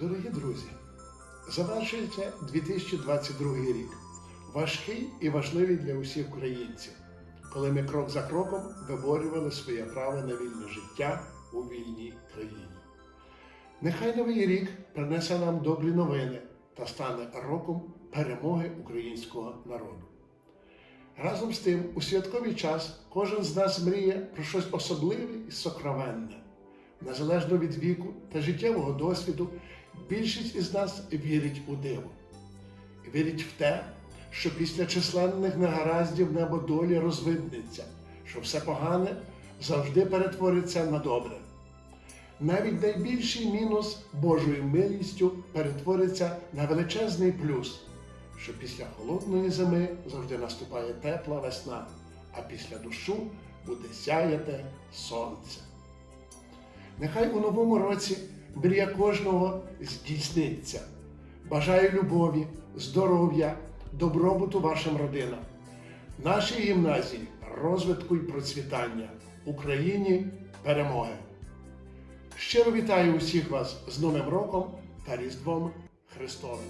Дорогі друзі, завершується 2022 рік. Важкий і важливий для усіх українців, коли ми крок за кроком виборювали своє право на вільне життя у вільній країні. Нехай новий рік принесе нам добрі новини та стане роком перемоги українського народу. Разом з тим, у святковий час кожен з нас мріє про щось особливе і сокровенне. Незалежно від віку та життєвого досвіду, більшість із нас вірить у диво. Вірить в те, що після численних негараздів небо долі розвиднеться, що все погане завжди перетвориться на добре. Навіть найбільший мінус Божою милістю перетвориться на величезний плюс, що після холодної зими завжди наступає тепла весна, а після дощу буде сяяти сонце. Нехай у новому році мрія кожного здійсниться. Бажаю любові, здоров'я, добробуту вашим родинам, нашій гімназії розвитку і процвітання, Україні перемоги. Щиро вітаю усіх вас з Новим роком та Різдвом Христовим.